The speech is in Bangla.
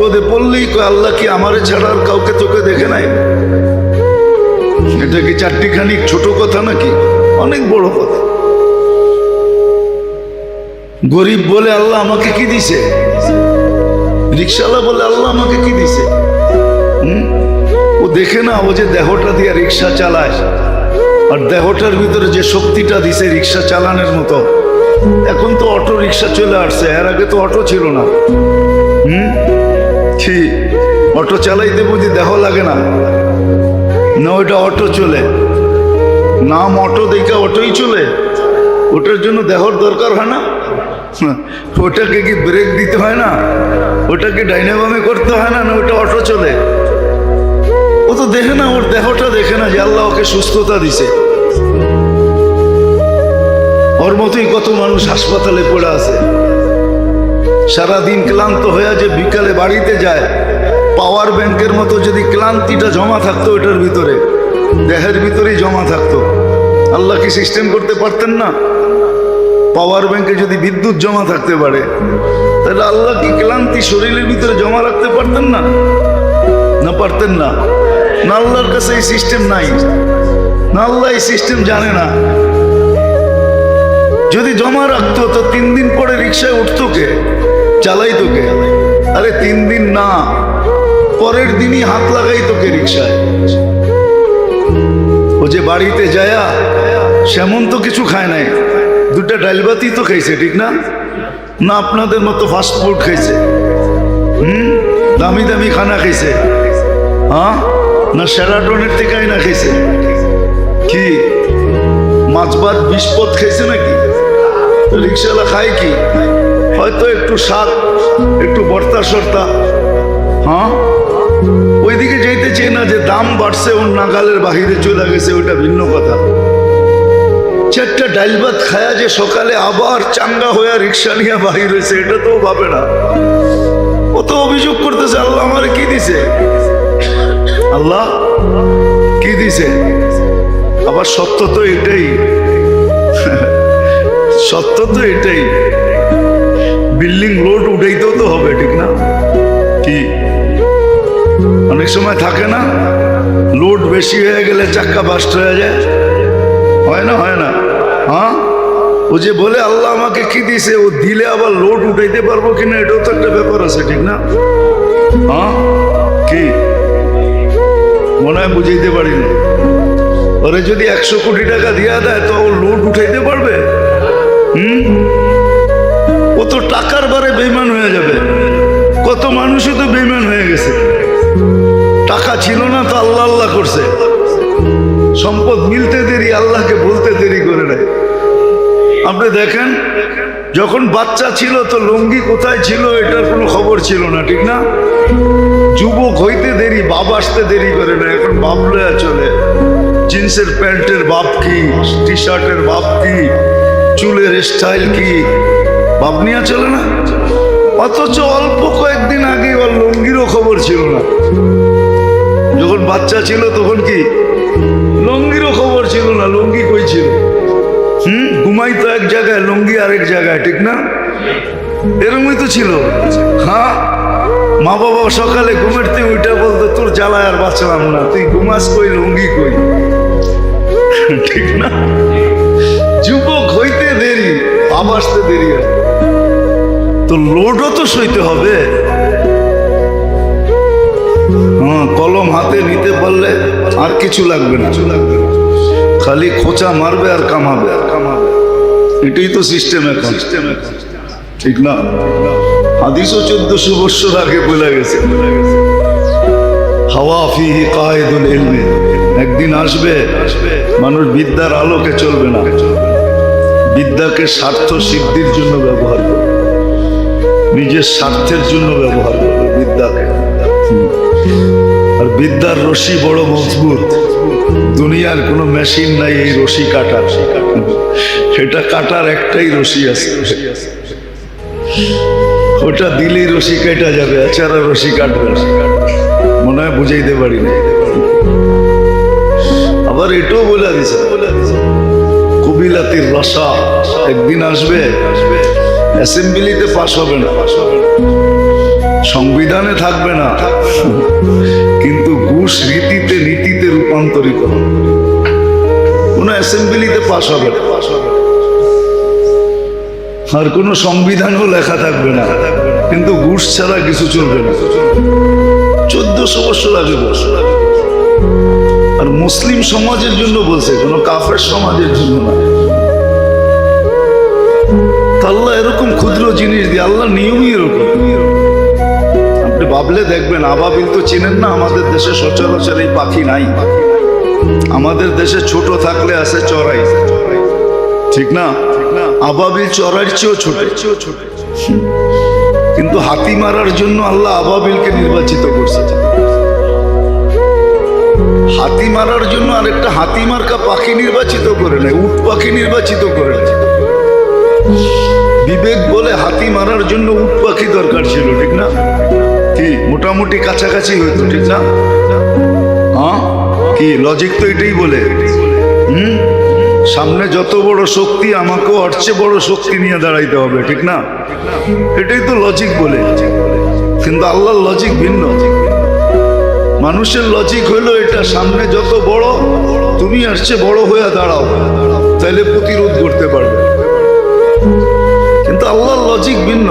বিপদে পড়লেই কয়, আল্লাহ কি আমারে ছাড়া আর কাউকে তোকে দেখে নাই? এটা কি চারটিখানি ছোট কথা নাকি? অনেক বড় কথা। গরিব বলে আল্লাহ আমাকে কি দিছে? রিক্সাওয়ালা বলে আল্লাহ আমাকে কি দিছে? ও দেখে না ও যে দেহটা দিয়ে রিক্সা চালায়। আর দেহটার ভিতরে যে শক্তিটা দিছে রিক্সা চালানোর মতো। এখন তো অটো রিক্সা চলে আসছে, এর আগে তো অটো ছিল না। হুম? কি অটো চালাইতে বুঝি দেহ লাগে না। না, ওইটা অটো চলে। নাম অটো দেখে অটোই চলে। ওটার জন্য দেহর দরকার হয় না? ওটাকে কি ব্রেক দিতে হয় না? ওটাকে ডাইনামামে করতে হয় না? না ওটা অটো চলে। ও তো দেখে না, ওর দেহটা দেখে না যে আল্লাহ ওকে সুস্থতা দিছে। ওর মতোই কত মানুষ হাসপাতালে পড়ে আছে। সারাদিন ক্লান্ত হয়ে যে বিকালে বাড়িতে যায় পাওয়ার ব্যাংকের মতো যদি ক্লান্তিটা জমা থাকতো ওটার ভিতরে, দেহের ভিতরেই জমা থাকতো। আল্লাহ কি সিস্টেম করতে পারতেন না? পাওয়ার ব্যাংকে যদি বিদ্যুৎ জমা থাকতে পারে, তাহলে আল্লাহ কি ক্লান্তি শরীরের ভিতরে জমা রাখতে পারতেন না? না পারতেন না। না আল্লাহর কাছে এই সিস্টেম নাই। না আল্লাহ এই সিস্টেম জানে না। যদি জমা রাখতো, তো তিন দিন পরে রিক্সায় উঠতো কে? চালাইতো কে আরে তিন দিন না, পরের দিনই হাত লাগাইতো কে রিক্সায়। ও যে বাড়িতে যায়া, সেমন তো কিছু খায় নাই। দুটা ডালবাতি তো খাইছে, ঠিক না? না আপনাদের মতো ফাস্ট ফুড খাইছে। হুম? দামি দামি খানা খাইছে। হ্যাঁ না সেরাটনের থেকে না খাইছে। কি? মাছ ভাত, বিষ পথ খাইছে নাকি? রিক্সাওয়ালা খায় কি? হয়তো একটু শাক একটু বর্তা সর্তা হ্যাঁ? ওইদিকে যেতে চেয়ে না যে দাম বাড়ছে, ওর নাগালের বাহিরে চলে গেছে ওটা ভিন্ন কথা। চারটা ডাইল ভাত খায়া যে সকালে আবার চাঙ্গা হয়ে রিক্সা নিয়ে বাহির হয়েছে এটা তো ভাবে না। ও তো অভিযোগ করতেছে, আল্লাহ আমার কি দিছে? আল্লাহ, কি দিছে? আবার সত্য তো এটাই। সত্য তো এটাই। বিল্ডিং রোড উঠাইতেও তো হবে, ঠিক না? কি? অনেক সময় থাকে না, লোড বেশি হয়ে গেলে চাক্কা বাস্ট হয়ে যায়। হয় না হয় না? হ্যাঁ? ও যে বলে আল্লাহ আমাকে কি দিছে ও দিলে আবার লোড উঠাইতে পারব কিনা, এটাও তো একটা ব্যাপার আছে, ঠিক না? হ্যাঁ? কি? মনে হয় বুঝাইতে পারি না ওরে যদি একশো কোটি টাকা দিয়া দেয়, তো ও লোড উঠাইতে পারবে? হুম? ও তো টাকার বারে বেইমান হয়ে যাবে? কত মানুষই তো বেইমান হয়ে গেছে। টাকা ছিল না তো আল্লাহ আল্লাহ করছে। সম্পদ মিলতে দেরি, আল্লাহকে বলতে দেরি করে নেয়। আপনি দেখেন, যখন বাচ্চা ছিল তো লুঙ্গি কোথায় ছিল এটার কোনো খবর ছিল না, ঠিক না? যুবক হইতে দেরি, বাপ আসতে দেরি করে না এখন বাপ লয়া চলে। জিন্সের প্যান্টের বাপ কি টি শার্টের বাপ কি, চুলের স্টাইল কি বাপ চলে না। অথচ অল্প কয়েকদিন আগে ওর লুঙ্গিরও খবর ছিল না। যখন বাচ্চা ছিল তখন কি? লুঙ্গিরও খবর ছিল না, লুঙ্গি কই ছিল? হুম? ঘুমাই তো এক জায়গায়, লুঙ্গি আরেক জায়গায়, ঠিক না? এরকমই তো ছিল। হ্যাঁ? মা বাবা সকালে ঘুমের থেকে উইটা বলতো, তোর জ্বালায় আর বাঁচলাম না, তুই ঘুমাস কই, লুঙ্গি কই? ঠিক না? যুবক হইতে দেরি, আবাসতে দেরি হয় লোডও তো সইতে হবে। কলম হাতে নিতে পারলে আর কিছু লাগবে না। খালি খোঁচা মারবে আর কামাবে। আর কামাবে এটাই তো সিস্টেম এখন। সিস্টেম এখন ঠিক না? হাদিসও চোদ্দশো বৎসর আগে বলে গেছে। হাওয়া ফিহি কায়েদুল ইলমে। একদিন আসবে, মানুষ বিদ্যার আলোকে চলবে না। বিদ্যাকে স্বার্থ সিদ্ধির জন্য ব্যবহার করবে। নিজের স্বার্থের জন্য ব্যবহার করবে বিদ্যাকে আর বিদ্যার রশি বড় মজবুত। দুনিয়ার কোনো মেশিন নাই এই রশি কাটার। সেটা কাটার একটাই রশি আছে। ওটা দিলেই রশি কেটা যাবে, এছাড়া রশি কাটবে মনে হয় বুঝাইতে পারি না। আবার এটাও বলে দিছে। কবিলাতির রসা একদিন আসবে আসবে অ্যাসেম্বলিতে পাশ হবে না। পাশ হবে না সংবিধানে থাকবে না। কিন্তু ঘুষ রীতিতে নীতিতে রূপান্তরিত হবে। কোনো অ্যাসেম্বলিতে পাশ হবে না। পাশ হবে আর কোনো সংবিধানও লেখা থাকবে না। কিন্তু ঘুষ ছাড়া কিছু চলবে না। চোদ্দশো বছর আগে বছর আগে আর মুসলিম সমাজের জন্য বলছে, কোনো কাফের সমাজের জন্য না। আল্লাহ এরকম ক্ষুদ্র জিনিস দিয়ে, আল্লাহ নিয়মই এরকম। আপনি ভাবলে দেখবেন, আবাবিল তো চিনেন না, আমাদের দেশে সচরাচর এই পাখি নাই। আমাদের দেশে ছোট থাকলে আছে চড়াই। ঠিক না? আবাবিল চড়ার চেয়েও ছোট। কিন্তু হাতি মারার জন্য আল্লাহ আবাবিলকে নির্বাচিত করছে। হাতি মারার জন্য আরেকটা হাতি মার্কা পাখি নির্বাচিত করে নেয়, উট পাখি নির্বাচিত করে নেয়। বিবেক বলে হাতি মারার জন্য উট পাখি দরকার ছিল, ঠিক না? কি, মোটামুটি কাছাকাছি হইতো ঠিক না? হ্যাঁ? কি লজিক তো এটাই বলে। হুম? সামনে যত বড় শক্তি, আমাকেও ওর চেয়ে বড় শক্তি নিয়ে দাঁড়াইতে হবে, ঠিক না? এটাই তো লজিক বলে। কিন্তু আল্লাহর লজিক ভিন্ন। মানুষের লজিক হলো এটা, সামনে যত বড়, তুমি চেয়ে বড় হয়ে দাঁড়াও। তাহলে প্রতিরোধ করতে পারবে। কিন্তু আল্লাহর লজিক ভিন্ন।